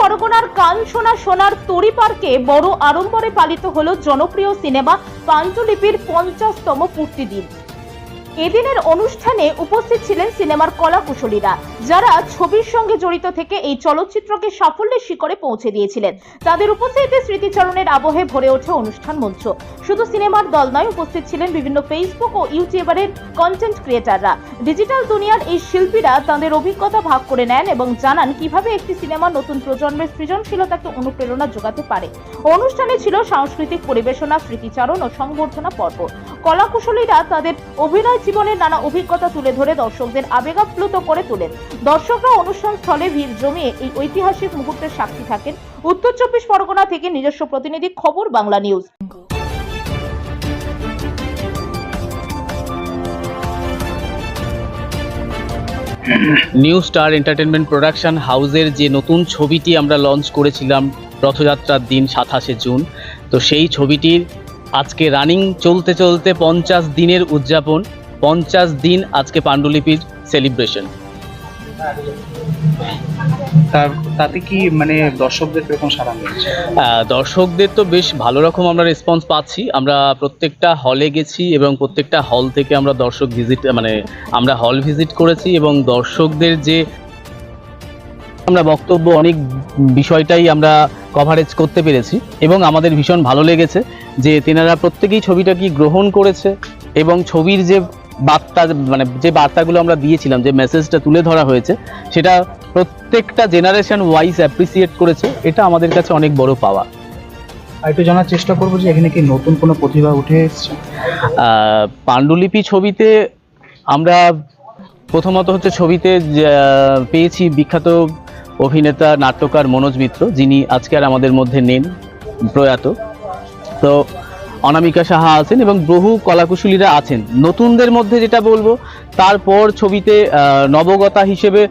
পরগনার কানসোনা সোনার তরি পার্কে বড় আড়ম্বরে পালিত হল জনপ্রিয় সিনেমা পাঞ্চলিপির পঞ্চাশতম পূর্তি দিন এদিনের অনুষ্ঠানে উপস্থিত ছিলেন সিনেমার কলা কুশলীরা যারা ছবির সঙ্গে জড়িত থেকে এই চলচ্চিত্রকে সাফল্যের শিখরে পৌঁছে দিয়েছিলেন। তাদের উপস্থিতিতে স্মৃতিচারণের আবহে ভরে ওঠে অনুষ্ঠান মঞ্চ। শুধু সিনেমার দল নয়, উপস্থিত ছিলেন বিভিন্ন ফেসবুক ও ইউটিউবারের কন্টেন্ট ক্রিয়েটাররা ডিজিটাল দুনিয়ার এই শিল্পীরা তাদের অভিজ্ঞতা ভাগ করে নেন এবং জানান কীভাবে একটি সিনেমা নতুন প্রজন্মের সৃজনশীলতাকে অনুপ্রেরণা যোগাতে পারে। অনুষ্ঠানে ছিল সাংস্কৃতিক পরিবেশনা, স্মৃতিচারণ ও সংবর্ধনা পর্ব। কলাকুশলীরা তাদের অভিনয় জীবনের নানা অভিজ্ঞতা তুলে ধরে দর্শকদের আবেগাপ্লুত করে তোলেন। দর্শকরা অনুষ্ঠান স্থলে ভিড় জমিয়ে এই ঐতিহাসিক মুহূর্তের সাক্ষী থাকেন। উত্তর চব্বিশ পরগনা থেকে নিজস্ব প্রতিনিধি খবর, Bangla news. New star entertainment production হাউসের যে নতুন ছবিটি আমরা লঞ্চ করেছিলাম রথযাত্রার দিন সাতাশে জুন, তো সেই ছবিটির আজকে রানিং চলতে চলতে পঞ্চাশ দিনের উদযাপন। পঞ্চাশ দিন আজকে পাণ্ডুলিপির সেলিব্রেশন তাতে কি মানে দর্শকদের কীরকম সাড়া মিলছে? দর্শকদের তো বেশ ভালো রকম আমরা রেসপন্স পাচ্ছি। আমরা প্রত্যেকটা হলে গেছি এবং প্রত্যেকটা হল থেকে আমরা দর্শক ভিজিট মানে আমরা হল ভিজিট করেছি এবং দর্শকদের যে আমরা বক্তব্য অনেক বিষয়টাই আমরা কভারেজ করতে পেরেছি এবং আমাদের ভীষণ ভালো লেগেছে যে তেনারা প্রত্যেকেই ছবিটা কি গ্রহণ করেছে এবং ছবির যে বার্তা মানে যে বার্তাগুলো আমরা দিয়েছিলাম যে মেসেজটা তুলে ধরা হয়েছে সেটা প্রত্যেকটা জেনারেশন ওয়াইজ অ্যাপ্রিসিয়েট করেছে। এটা আমাদের কাছে অনেক বড় পাওয়া। আর একটু জানার চেষ্টা করব যে এখানে কি নতুন কোনো প্রতিভা উঠে এসছে? পাণ্ডুলিপি ছবিতে আমরা প্রথমত হচ্ছে ছবিতে পেয়েছি বিখ্যাত অভিনেতা নাট্যকার মনোজ মিত্র যিনি আজকে আর আমাদের মধ্যে নেন প্রয়াত। তো অনামিকা সাহা আছেন এবং বহু কলাকুশলীরা আছেন। নতুনদের মধ্যে যেটা বলব, তারপর ছবিতে নবগতা হিসেবে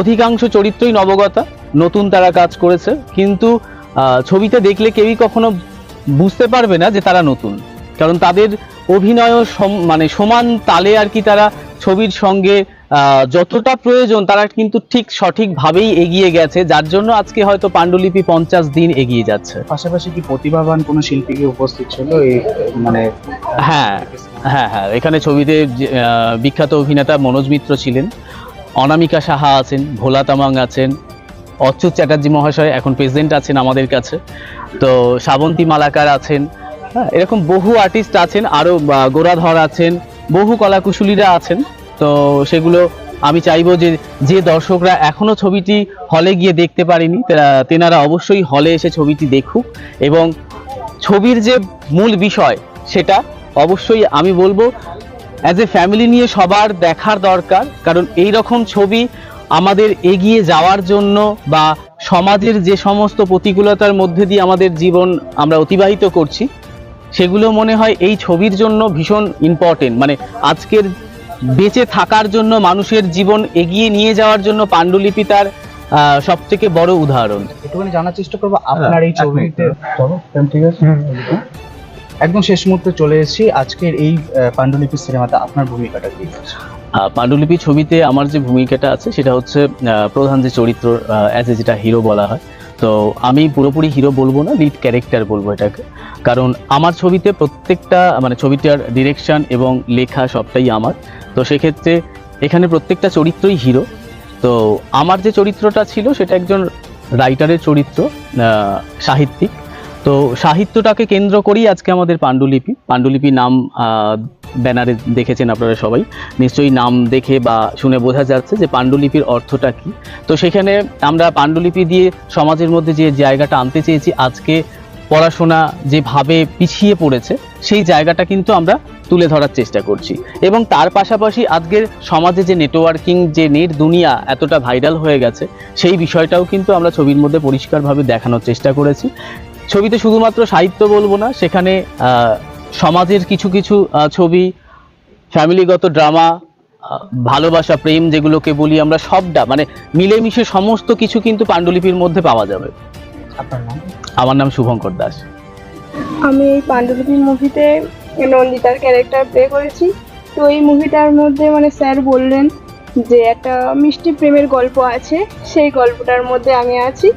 অধিকাংশ চরিত্রই নবগতা, নতুন তারা কাজ করেছে, কিন্তু ছবিতে দেখলে কেউই কখনো বুঝতে পারবে না যে তারা নতুন। কারণ তাদের অভিনয় মানে সমান তালে আর কি তারা ছবির সঙ্গে যতটা প্রয়োজন তারা কিন্তু ঠিক সঠিকভাবেই এগিয়ে গেছে যার জন্য আজকে হয়তো পাণ্ডুলিপি পঞ্চাশ দিন এগিয়ে যাচ্ছে। পাশাপাশি কি প্রতিভাবান কোনো শিল্পী কি উপস্থিত ছিল মানে হ্যাঁ হ্যাঁ হ্যাঁ এখানে ছবিতে বিখ্যাত অভিনেতা মনোজ মিত্র ছিলেন অনামিকা সাহা আছেন ভোলা তামাং আছেন অচ্যুত চ্যাটার্জি মহাশয় এখন প্রেসিডেন্ট আছেন আমাদের কাছে তো শ্রাবন্তী মালাকার আছেন হ্যাঁ এরকম বহু আর্টিস্ট আছেন আরও গোরাধর আছেন বহু কলাকুশলীরা আছেন। তো সেগুলো আমি চাইব যে যে দর্শকরা এখনও ছবিটি হলে গিয়ে দেখতে পারেনি তেনারা অবশ্যই হলে এসে ছবিটি দেখুক। এবং ছবির যে মূল বিষয়, সেটা অবশ্যই আমি বলব অ্যাজ এ ফ্যামিলি নিয়ে সবার দেখার দরকার। কারণ এই রকম ছবি আমাদের এগিয়ে যাওয়ার জন্য বা সমাজের যে সমস্ত প্রতিকূলতার মধ্যে দিয়ে আমাদের জীবন আমরা অতিবাহিত করছি, সেগুলো মনে হয় এই ছবির জন্য ভীষণ ইম্পর্টেন্ট মানে আজকের বেঁচে থাকার জন্য মানুষের জীবন এগিয়ে নিয়ে যাওয়ার জন্য পাণ্ডুলিপি তার সব থেকে বড় উদাহরণ। একটুখানি জানার চেষ্টা করব আপনার এই ছবিতে। ঠিক আছে? একদম শেষ মুহূর্তে চলে এসেছি। আজকের এই পাণ্ডুলিপি সিনেমাতে আপনার ভূমিকাটা কি? আহ, পাণ্ডুলিপি ছবিতে আমার যে ভূমিকাটা আছে সেটা হচ্ছে আহ, প্রধান যে চরিত্র অ্যাজ এ যেটা হিরো বলা হয় তো আমি পুরোপুরি হিরো বলব না লিড ক্যারেক্টার বলব এটাকে। কারণ আমার ছবিতে প্রত্যেকটা মানে ছবিটার ডিরেকশন এবং লেখা সবটাই আমার। তো সেক্ষেত্রে এখানে প্রত্যেকটা চরিত্রই হিরো তো আমার যে চরিত্রটা ছিল, সেটা একজন রাইটারের চরিত্র সাহিত্যিক। তো সাহিত্যটাকে কেন্দ্র করেই আজকে আমাদের পাণ্ডুলিপি। পাণ্ডুলিপি নাম ব্যানারে দেখেছেন আপনারা সবাই। নিশ্চয়ই নাম দেখে বা শুনে বোঝা যাচ্ছে যে পাণ্ডুলিপির অর্থটা কি। তো সেখানে আমরা পাণ্ডুলিপি দিয়ে সমাজের মধ্যে যে জায়গাটা আনতে চেয়েছি, আজকে পড়াশোনা যেভাবে পিছিয়ে পড়েছে, সেই জায়গাটা কিন্তু আমরা তুলে ধরার চেষ্টা করছি। এবং তার পাশাপাশি আজকের সমাজে যে নেটওয়ার্কিং যে নেট দুনিয়া এতটা ভাইরাল হয়ে গেছে, সেই বিষয়টাও কিন্তু আমরা ছবির মধ্যে পরিষ্কারভাবে দেখানোর চেষ্টা করেছি। ছবিতে শুধুমাত্র সাহিত্য বলব না, সেখানে সমাজের কিছু কিছু ছবি ফ্যামিলিগত ড্রামা ভালোবাসা প্রেম যেগুলোকে বলি আমরা সবটা মানে মিলেমিশে সমস্ত কিছু কিন্তু পাণ্ডুলিপির মধ্যে পাওয়া যাবে। আপনার নাম? আমার নাম শুভঙ্কর দাস। আমি এই পাণ্ডুলিপি মুভিতে নন্দিতার ক্যারেক্টার প্লে করেছি। তো এই মুভিটার মধ্যে মানে স্যার বললেন যে একটা মিষ্টি প্রেমের গল্প আছে সেই গল্পটার মধ্যে আমি আছি।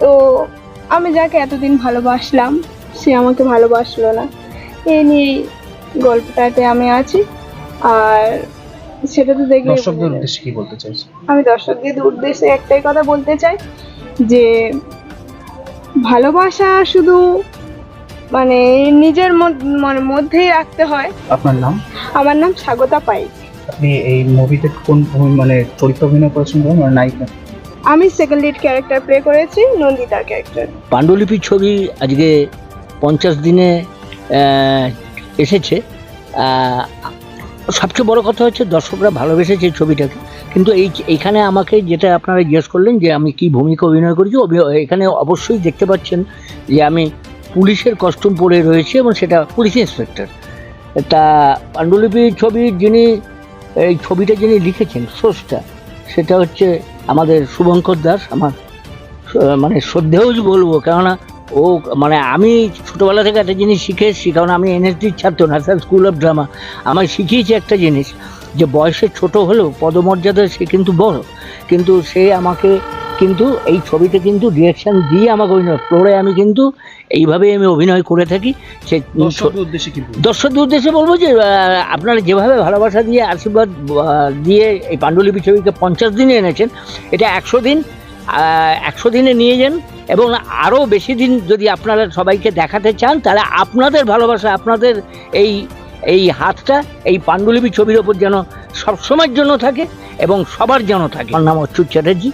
তো আমি যাকে এতদিন ভালোবাসলাম সে আমাকে ভালোবাসলো না। এই নিয়েই গল্পটাতে আমি আছি। আর সেটা তো দেখলে দর্শকদের উদ্দেশ্যে কি বলতে চাইছি? আমি দর্শকদের উদ্দেশ্যে একটাই কথা বলতে চাই যে ভালোবাসা শুধু মানে নিজের মানে মধ্যেই রাখতে হয়। আপনার নাম? আমার নাম স্বাগতা পাই আপনি এই মুভিতে কোন মানে চরিত্র অভিনয় করেছেন মানে নায়িকা? আমি সেকেন্ড লিড ক্যারেক্টার প্লে করেছি নন্দিতার ক্যারেক্টার পাণ্ডুলিপির ছবি আজকে পঞ্চাশ দিনে এসেছে। সবচেয়ে বড় কথা হচ্ছে দর্শকরা ভালোবেসেছে ছবিটাকে। কিন্তু এই এইখানে আমাকে যেটা আপনারা জিজ্ঞেস করলেন যে আমি কি ভূমিকা অভিনয় করেছি এখানে অবশ্যই দেখতে পাচ্ছেন যে আমি পুলিশের কস্টিউম পরে রয়েছি এবং সেটা পুলিশ ইন্সপেক্টর তা পাণ্ডুলিপির ছবির যিনি, এই ছবিটা যিনি লিখেছেন সোর্সটা সেটা হচ্ছে আমাদের শুভঙ্কর দাস, আমার মানে শ্রদ্ধেয় বলব, কেননা ও মানে আমি ছোটোবেলা থেকে একটা জিনিস শিখে এসেছি কারণ আমি এনএসডির ছাত্র ন্যাশনাল স্কুল অফ ড্রামা আমায় শিখিয়েছে একটা জিনিস যে বয়সে ছোট হলেও পদমর্যাদা সে কিন্তু বড়। কিন্তু সে আমাকে কিন্তু এই ছবিতে কিন্তু ডিরেকশন দিয়ে আমাকে অভিনয় ফ্লোরে আমি কিন্তু এইভাবেই আমি অভিনয় করে থাকি। সে দর্শকদের উদ্দেশ্যে কি দর্শকদের উদ্দেশ্যে বলব যে আপনারা যেভাবে ভালোবাসা দিয়ে আশীর্বাদ দিয়ে এই পাণ্ডুলিপি ছবিকে পঞ্চাশ দিনে এনেছেন এটা একশো দিন একশো দিনে নিয়ে যান এবং আরও বেশি দিন যদি আপনারা সবাইকে দেখাতে চান, তাহলে আপনাদের ভালোবাসা, আপনাদের এই এই হাতটা, এই পাণ্ডুলিপি ছবির ওপর যেন সবসময়ের জন্য থাকে এবং সবার যেন থাকে। আমার নাম অচ্যুত চ্যাটার্জি।